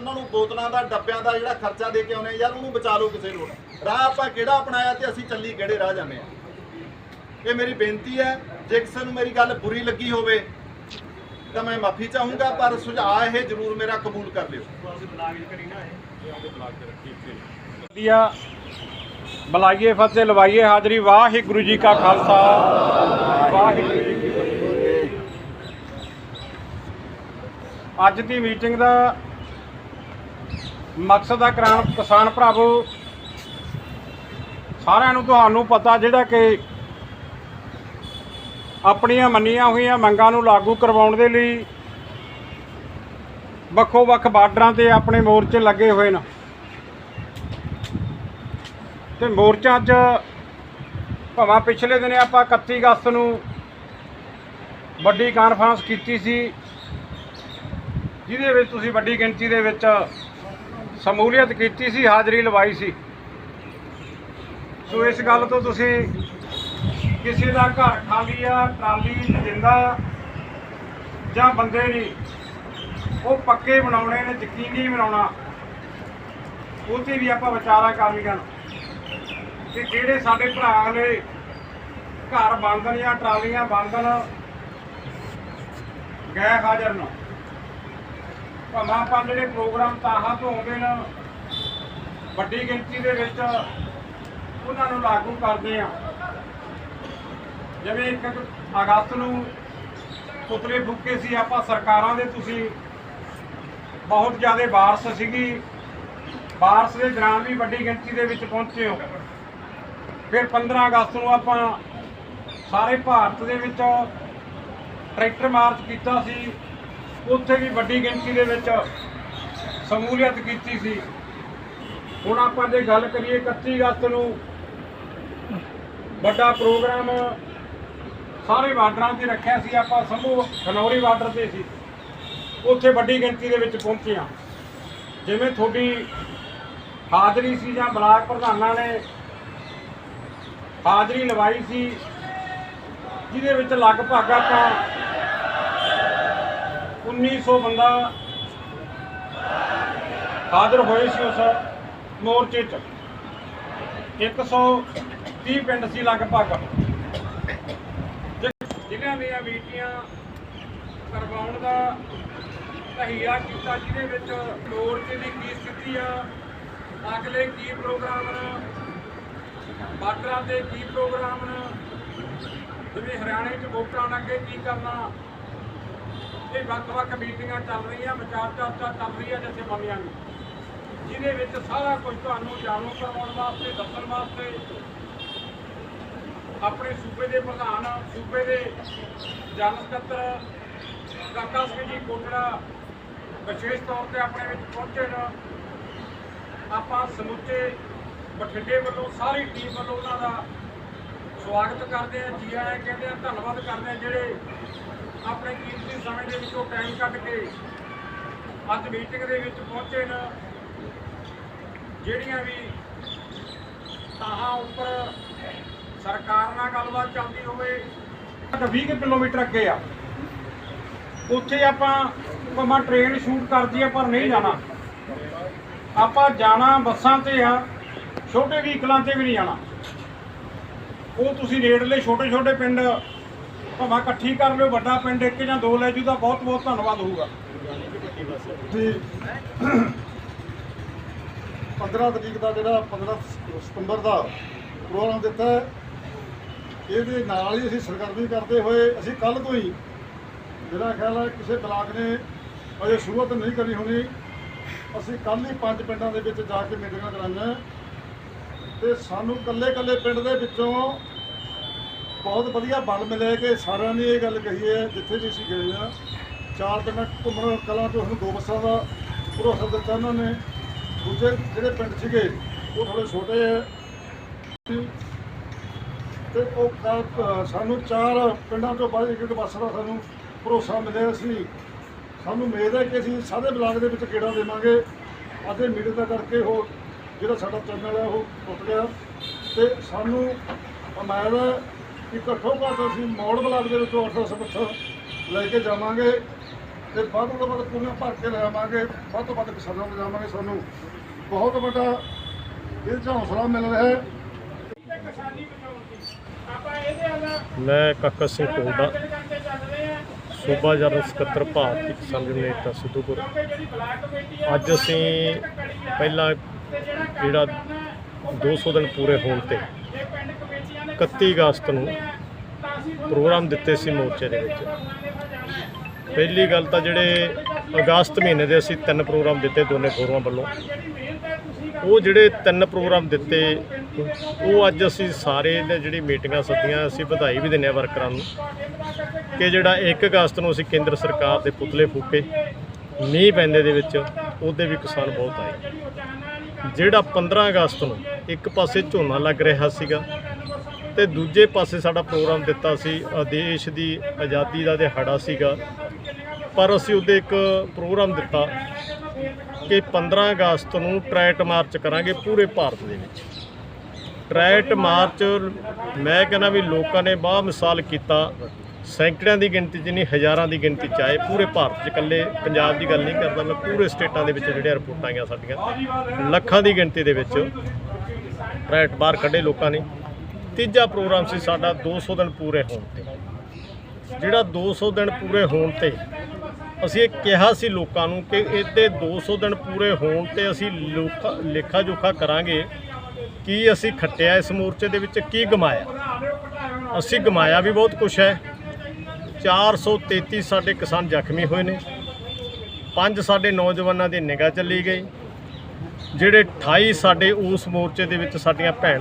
ਉਹਨਾਂ ਨੂੰ ਬੋਤਲਾਂ ਦਾ, ਡੱਬਿਆਂ ਦਾ ਜਿਹੜਾ ਖਰਚਾ ਦੇ ਕੇ ਆਉਨੇ ਯਾਰ ਉਹਨੂੰ ਬਚਾ ਲਓ ਕਿਸੇ ਨੂੰ। ਰਾਹ ਆਪਾਂ ਕਿਹੜਾ ਅਪਣਾਇਆ ਤੇ ਅਸੀਂ ਚੱਲੀ ਕਿਹੜੇ ਰਾਹ ਜਾਂਦੇ ਆ? ਇਹ ਮੇਰੀ ਬੇਨਤੀ ਹੈ, ਜੇ ਕਿਸੇ ਨੂੰ ਮੇਰੀ ਗੱਲ ਬੁਰੀ ਲੱਗੀ ਹੋਵੇ, ਤਾਂ ਮੈਂ ਮਾਫੀ ਚਾਹੂੰਗਾ, ਪਰ ਸੁਝਾਅ ਇਹ ਜ਼ਰੂਰ ਮੇਰਾ ਕਬੂਲ ਕਰ ਲਿਓ। ਵਧੀਆ। ਬੁਲਾਈਏ, ਫਤਿਹ ਲਵਾਈਏ, ਹਾਜ਼ਰੀ, ਵਾਹਿਗੁਰੂ ਜੀ ਕਾ ਖਾਲਸਾ। ਵਾਹਿਗੁਰੂ ਜੀ ਕੀ ਫਤਿਹ। ਅੱਜ ਦੀ ਮੀਟਿੰਗ ਦਾ ਮਕਸਦ ਆ ਕਿਸਾਨ ਕਿਸਾਨ ਭਰਾਵੋ, ਸਾਰਿਆਂ ਨੂੰ ਤੁਹਾਨੂੰ ਪਤਾ ਜਿਹੜਾ ਕਿ ਆਪਣੀਆਂ ਮੰਨੀਆਂ ਹੋਈਆਂ ਮੰਗਾਂ ਨੂੰ ਲਾਗੂ ਕਰਵਾਉਣ ਦੇ ਲਈ ਵੱਖੋ ਵੱਖ ਬਾਰਡਰਾਂ ਤੇ ਆਪਣੇ ਮੋਰਚੇ ਲੱਗੇ ਹੋਏ ਨੇ। ਤੇ ਮੋਰਚਾ 'ਚ ਭਾਵੇਂ ਪਿਛਲੇ ਦਿਨੇ ਆਪਾਂ 31 ਅਗਸਤ ਨੂੰ ਵੱਡੀ ਕਾਨਫਰੰਸ ਕੀਤੀ ਸੀ, ਜਿਹਦੇ ਵਿੱਚ ਤੁਸੀਂ ਵੱਡੀ ਗਿਣਤੀ ਦੇ ਵਿੱਚ ਸ਼ਮੂਲੀਅਤ ਕੀਤੀ ਸੀ, ਹਾਜ਼ਰੀ ਲਵਾਈ ਸੀ। ਸੋ ਇਸ ਗੱਲ ਤੋਂ ਤੁਸੀਂ ਕਿਸੇ ਦਾ ਘਰ ਖਾਲੀ ਆ, ਟਰਾਲੀ ਦਿੰਦਾ ਜਾਂ ਬੰਦੇ ਨਹੀਂ ਉਹ ਪੱਕੇ ਬਣਾਉਣੇ ਨੇ, ਯਕੀਨੀ ਬਣਾਉਣਾ ਉਹ ਤੇ ਵੀ ਆਪਾਂ ਵਿਚਾਰਾ ਕਰਨੀਆਂ ਕਿ ਜਿਹੜੇ ਸਾਡੇ ਭਰਾ ਨੇ ਘਰ ਬੰਦਨ ਜਾਂ ਟਰਾਲੀਆਂ ਬੰਦਨ ਗਏ ਹਾਜ਼ਰ ਨੂੰ। ਭਾਵੇਂ ਆਪਾਂ ਜਿਹੜੇ ਪ੍ਰੋਗਰਾਮ ਤਾਹਾਂ ਤੋਂ ਆਉਂਦੇ ਨੇ। ਵੱਡੀ ਗਿਣਤੀ ਦੇ ਵਿੱਚ ਉਹਨਾਂ ਨੂੰ ਲਾਗੂ ਕਰਦੇ ਆ। ਜਿਵੇਂ ਇੱਕ ਅਗਸਤ ਨੂੰ ਪੁਤਲੇ ਫੂਕੇ ਸੀ, ਆਪਾਂ ਸਰਕਾਰਾਂ ਦੇ ਤੁਸੀਂ ਬਹੁਤ ਜ਼ਿਆਦਾ ਬਾਰਸ਼ ਸੀਗੀ। ਬਾਰਸ਼ ਦੇ ਦੌਰਾਨ ਵੀ ਵੱਡੀ ਗਿਣਤੀ ਦੇ ਵਿੱਚ ਪਹੁੰਚੇ ਹੋ। ਫਿਰ 15 ਅਗਸਤ ਨੂੰ ਆਪਾਂ ਸਾਰੇ ਭਾਰਤ ਦੇ ਵਿੱਚ ਟਰੈਕਟਰ ਮਾਰਚ ਕੀਤਾ ਸੀ। ਉੱਥੇ ਵੀ ਵੱਡੀ ਗਿਣਤੀ ਦੇ ਵਿੱਚ ਸ਼ਮੂਲੀਅਤ ਕੀਤੀ ਸੀ। ਹੁਣ ਆਪਾਂ ਜੇ ਗੱਲ ਕਰੀਏ 31 ਅਗਸਤ ਨੂੰ, ਵੱਡਾ ਪ੍ਰੋਗਰਾਮ ਸਾਰੇ ਬਾਰਡਰਾਂ ਤੇ ਰੱਖਿਆ ਸੀ, ਆਪਾਂ ਸੰਭੂ ਖਨੌਰੀ ਬਾਰਡਰ ਤੇ ਸੀ। ਉੱਥੇ ਵੱਡੀ ਗਿਣਤੀ ਦੇ ਵਿੱਚ ਪਹੁੰਚੇ ਜਿਵੇਂ ਤੁਹਾਡੀ ਹਾਜ਼ਰੀ ਸੀ ਜਾਂ ਬਲਾਕ ਪ੍ਰਧਾਨਾਂ ਨੇ ਹਾਜ਼ਰੀ ਲਵਾਈ ਸੀ, ਜਿਹਦੇ ਵਿੱਚ ਲਗਭਗ ਆਪਾਂ 1900 ਬੰਦਾ ਹਾਜ਼ਰ ਹੋਏ ਸੀ ਉਸ ਮੋਰਚੇ 'ਚ। 130 ਪਿੰਡ ਸੀ ਲਗਭਗ। ਜਿਨ੍ਹਾਂ ਦੀਆਂ ਮੀਟਿੰਗਾਂ ਕਰਵਾਉਣ ਦਾ ਤਹੀਆ ਕੀਤਾ, ਜਿਹਦੇ ਵਿੱਚ ਮੋਰਚੇ ਦੀ ਕੀ ਸਥਿਤੀ ਆ, ਅਗਲੇ ਕੀ ਪ੍ਰੋਗਰਾਮ ਨੇ ਬਾਰਡਰਾਂ ਤੇ ਕੀ ਪ੍ਰੋਗਰਾਮ ਨੇ ਜਿਵੇਂ ਹਰਿਆਣੇ 'ਚ ਵੋਟਾਂ ਅੱਗੇ ਕੀ ਕਰਨਾ ਇਹ ਵੱਖ-ਵੱਖ ਮੀਟਿੰਗਾਂ ਚੱਲ ਰਹੀਆਂ, ਵਿਚਾਰ ਚਰਚਾ ਚੱਲ ਰਹੀ ਹੈ ਜਿੱਥੇ ਬੰਦਿਆਂ ਜਿਹਦੇ ਵਿੱਚ ਸਾਰਾ ਕੁਝ ਤੁਹਾਨੂੰ ਜਾਣੂ ਕਰਵਾਉਣ ਵਾਸਤੇ, ਦੱਸਣ ਵਾਸਤੇ, ਆਪਣੇ ਸੂਬੇ ਦੇ ਪ੍ਰਧਾਨ, ਸੂਬੇ ਦੇ ਜਨ ਸਕੱਤਰ, ਕਾਕਾ ਸਿੰਘ ਜੀ ਕੋਟੜਾ ਵਿਸ਼ੇਸ਼ ਤੌਰ ਤੇ ਆਪਣੇ ਵਿੱਚ ਪਹੁੰਚੇ ਨੇ। ਆਪਾਂ ਸਮੁੱਚੇ ਬਠਿੰਡੇ ਵੱਲੋਂ, ਸਾਰੀ ਟੀਮ ਵੱਲੋਂ ਉਹਨਾਂ ਦਾ ਸਵਾਗਤ ਕਰਦੇ ਆ ਜੀ ਆਇਆਂ ਕਹਿੰਦੇ ਆ ਧੰਨਵਾਦ ਕਰਦੇ ਆ ਜਿਹੜੇ ਆਪਣੇ ਕੀਮਤੀ ਸਮੇਂ ਦੇ ਵਿੱਚੋਂ ਟਾਈਮ ਕੱਢ ਕੇ ਅੱਜ ਮੀਟਿੰਗ ਦੇ ਵਿੱਚ ਪਹੁੰਚੇ ਨੇ, ਜਿਹੜੀਆਂ ਵੀ ਤਾਹਾਂ ਉੱਪਰ ਸਰਕਾਰ ਨਾਲ ਗੱਲਬਾਤ ਚੱਲਦੀ ਹੋਵੇ। 20 ਕੁ ਕਿਲੋਮੀਟਰ ਅੱਗੇ ਆ। ਉੱਥੇ ਆਪਾਂ ਭਾਵੇਂ ਟ੍ਰੇਨ ਸ਼ੂਟ ਕਰਦੀ ਆ, ਪਰ ਨਹੀਂ ਜਾਣਾ। ਆਪਾਂ ਜਾਣਾ ਬੱਸਾਂ ਤੇ ਆ, ਛੋਟੇ ਵਹੀਕਲਾਂ ਤੇ ਵੀ ਨਹੀਂ ਜਾਣਾ। ਉਹ ਤੁਸੀਂ ਨੇੜਲੇ ਛੋਟੇ ਛੋਟੇ ਪਿੰਡ ਭਾਵੇਂ ਇਕੱਠੀ ਕਰ ਲਿਓ, ਵੱਡਾ ਪਿੰਡ ਇੱਕ ਜਾਂ ਦੋ ਲੈ ਜੂ ਦਾ ਬਹੁਤ ਬਹੁਤ ਧੰਨਵਾਦ ਹੋਊਗਾ। ਜੀ। 15 ਤਰੀਕ ਦਾ ਜਿਹੜਾ 15 ਸਤੰਬਰ ਦਾ ਪ੍ਰੋਗਰਾਮ ਦਿੱਤਾ ਇਹਦੇ ਨਾਲ ਹੀ ਅਸੀਂ ਸਰਗਰਮੀ ਕਰਦੇ ਹੋਏ, ਅਸੀਂ ਕੱਲ ਤੋਂ ਹੀ ਮੇਰਾ ਖਿਆਲ ਹੈ ਕਿਸੇ ਬਲਾਕ ਨੇ ਅਜੇ ਸ਼ੁਰੂਆਤ ਨਹੀਂ ਕਰੀ ਹੋਣੀ। ਅਸੀਂ ਕੱਲ ਹੀ ਪੰਜ ਪਿੰਡਾਂ ਦੇ ਵਿੱਚ ਜਾ ਕੇ ਮੀਟਿੰਗਾਂ ਕਰਾਈਆਂ। ਤੇ ਸਾਨੂੰ ਕੱਲੇ ਕੱਲੇ ਪਿੰਡ ਦੇ ਵਿੱਚੋਂ ਬਹੁਤ ਵਧੀਆ ਬਲ ਮਿਲਿਆ ਕਿ ਸਾਰਿਆਂ ਨੇ ਇਹ ਗੱਲ ਕਹੀ ਹੈ ਜਿੱਥੇ ਵੀ ਅਸੀਂ ਗਏ ਆ ਚਾਰ ਪਿੰਡਾਂ ਘੁੰਮਣ ਕਲਾਂ ਤੋਂ ਸਾਨੂੰ ਦੋ ਬੱਸਾਂ ਦਾ ਭਰੋਸਾ ਦਿੱਤਾ ਉਹਨਾਂ ਨੇ। ਦੂਜੇ ਜਿਹੜੇ ਪਿੰਡ ਸੀਗੇ ਉਹ ਥੋੜੇ ਛੋਟੇ ਹੈ। ਤੇ ਉਹ ਕੱਲ੍ਹ, ਸਾਨੂੰ ਚਾਰ ਪਿੰਡਾਂ ਤੋਂ ਬਾਅਦ ਇੱਕ ਇੱਕ ਬੱਸ ਦਾ ਸਾਨੂੰ ਭਰੋਸਾ ਮਿਲਿਆ ਸੀ। ਸਾਨੂੰ ਉਮੀਦ ਹੈ ਕਿ ਅਸੀਂ ਸਾਰੇ ਬਲਾਕ ਦੇ ਵਿੱਚ ਗੇੜਾ ਦੇਵਾਂਗੇ। ਅਤੇ ਮੀਟਿੰਗ ਦਾ ਕਰਕੇ ਉਹ ਜਿਹੜਾ ਸਾਡਾ ਚੈਨਲ ਹੈ ਉਹ ਟੁੱਟ ਗਿਆ। ਤੇ ਸਾਨੂੰ ਉਮੀਦ ਹੈ ਕਿ ਘੱਟੋ ਘੱਟ ਅਸੀਂ ਮੌੜ ਬਲਾਕ ਦੇ ਵਿੱਚੋਂ 800 ਬੱਸਾਂ ਲੈ ਕੇ ਜਾਵਾਂਗੇ ਤੇ ਵੱਧ ਤੋਂ ਵੱਧ ਪੂਰੀਆਂ ਭਰ ਕੇ ਲਿਆਵਾਂਗੇ ਵੱਧ ਤੋਂ ਵੱਧ ਕਿਸਾਨਾਂ ਨੂੰ ਲਿਜਾਵਾਂਗੇ ਸਾਨੂੰ। ਬਹੁਤ ਵੱਡਾ ਇਹ 'ਚ ਹੌਸਲਾ ਮਿਲ ਰਿਹਾ ਹੈ। ਮੈਂ ਕਾਕਾ ਸਿੰਘ ਕੋਲਡਾ ਸੂਬਾ ਜਨਰਲ ਸਕੱਤਰ ਭਾਰਤੀ ਕਿਸਾਨ ਯੂਨੀਅਨ ਏਕਤਾ ਸਿੱਧੂਪੁਰ। ਅੱਜ ਅਸੀਂ ਪਹਿਲਾਂ ਜਿਹੜਾ 200 ਦਿਨ ਪੂਰੇ ਹੋਣ ਤੇ ਇਹ ਪਿੰਡ ਕਮੇਟੀਆਂ ਨੇ 31 ਅਗਸਤ ਨੂੰ ਪ੍ਰੋਗਰਾਮ ਦਿੱਤੇ ਸੀ ਮੋਰਚੇ ਦੇ ਵਿੱਚ। ਪਹਿਲੀ ਗੱਲ ਤਾਂ ਜਿਹੜੇ ਅਗਸਤ ਮਹੀਨੇ ਦੇ ਅਸੀਂ ਤਿੰਨ ਪ੍ਰੋਗਰਾਮ ਦਿੱਤੇ ਦੋਨੇ ਫੋਰਮਾਂ ਵੱਲੋਂ। ਉਹ ਜਿਹੜੇ ਤਿੰਨ ਪ੍ਰੋਗਰਾਮ ਦਿੱਤੇ, ਉਹ ਅੱਜ ਅਸੀਂ ਸਾਰੇ ਨੇ ਜਿਹੜੀ ਮੀਟਿੰਗਾਂ ਸੱਦੀਆਂ, ਅਸੀਂ ਵਧਾਈ ਵੀ ਦਿੰਦੇ ਹਾਂ ਵਰਕਰਾਂ ਨੂੰ ਕਿ ਜਿਹੜਾ 1 ਅਗਸਤ ਨੂੰ ਅਸੀਂ ਕੇਂਦਰ ਸਰਕਾਰ ਦੇ ਪੁਤਲੇ ਫੂਕੇ, ਮੀਂਹ ਪੈਂਦੇ ਦੇ ਵਿੱਚ ਉਹਦੇ ਵੀ ਕਿਸਾਨ ਬਹੁਤ ਆਏ। ਜਿਹੜਾ 15 ਅਗਸਤ ਨੂੰ ਇੱਕ ਪਾਸੇ ਝੋਨਾ ਲੱਗ ਰਿਹਾ ਸੀਗਾ ਤੇ ਦੂਜੇ ਪਾਸੇ ਸਾਡਾ ਪ੍ਰੋਗਰਾਮ ਦਿੱਤਾ ਸੀ ਦੇਸ਼ ਦੀ ਆਜ਼ਾਦੀ ਦਾ ਦਿਹਾੜਾ ਸੀਗਾ। ਪਰ ਅਸੀਂ ਉਹਦੇ ਇੱਕ ਪ੍ਰੋਗਰਾਮ ਦਿੱਤਾ ਕਿ 15 ਅਗਸਤ ਨੂੰ ਟਰੈਟ ਮਾਰਚ ਕਰਾਂਗੇ ਪੂਰੇ ਭਾਰਤ ਦੇ ਵਿੱਚ। ਟਰੈਟ ਮਾਰਚ, ਮੈਂ ਕਹਿੰਦਾ ਵੀ ਲੋਕਾਂ ਨੇ ਬਾਹ ਮਿਸਾਲ ਕੀਤਾ। ਸੈਂਕੜਿਆਂ ਦੀ ਗਿਣਤੀ 'ਚ ਨਹੀਂ, ਹਜ਼ਾਰਾਂ ਦੀ ਗਿਣਤੀ 'ਚ ਆਏ। ਪੂਰੇ ਭਾਰਤ 'ਚ ਇਕੱਲੇ ਪੰਜਾਬ ਦੀ ਗੱਲ ਨਹੀਂ ਕਰਦਾ ਮੈਂ, ਪੂਰੇ ਸਟੇਟਾਂ ਦੇ ਵਿੱਚ ਜਿਹੜੀਆਂ ਰਿਪੋਰਟਾਂ ਆਈਆਂ ਸਾਡੀਆਂ। ਲੱਖਾਂ ਦੀ ਗਿਣਤੀ ਦੇ ਵਿੱਚ ਟਰੈਟ ਬਾਹਰ ਕੱਢੇ ਲੋਕਾਂ ਨੇ। ਤੀਜਾ ਪ੍ਰੋਗਰਾਮ ਸੀ ਸਾਡਾ 200 ਦਿਨ ਪੂਰੇ ਹੋਣ ਤੇ। ਜਿਹੜਾ 200 ਦਿਨ ਪੂਰੇ ਹੋਣ ਤੇ ਅਸੀਂ ਇਹ ਕਿਹਾ ਸੀ ਲੋਕਾਂ ਨੂੰ ਕਿ ਇਹਦੇ 200 ਦਿਨ ਪੂਰੇ ਹੋਣ ਤੇ ਅਸੀਂ ਲੋਕਾਂ ਲੇਖਾ ਜੋਖਾ ਕਰਾਂਗੇ ਕੀ ਅਸੀਂ ਖੱਟਿਆ ਇਸ ਮੋਰਚੇ ਦੇ ਵਿੱਚ, ਕੀ ਗਮਾਇਆ। ਅਸੀਂ ਗਮਾਇਆ ਵੀ ਬਹੁਤ ਕੁਝ ਹੈ। 433 ਸਾਡੇ ਕਿਸਾਨ ਜ਼ਖਮੀ ਹੋਏ ਨੇ। ਪੰਜ ਸਾਡੇ ਨੌਜਵਾਨਾਂ ਦੀ ਨਿਗਾਹ ਚੱਲੀ ਗਈ। ਜਿਹੜੇ 28 ਸਾਡੇ ਉਸ ਮੋਰਚੇ ਦੇ ਵਿੱਚ ਸਾਡੀਆਂ ਭੈਣਾਂ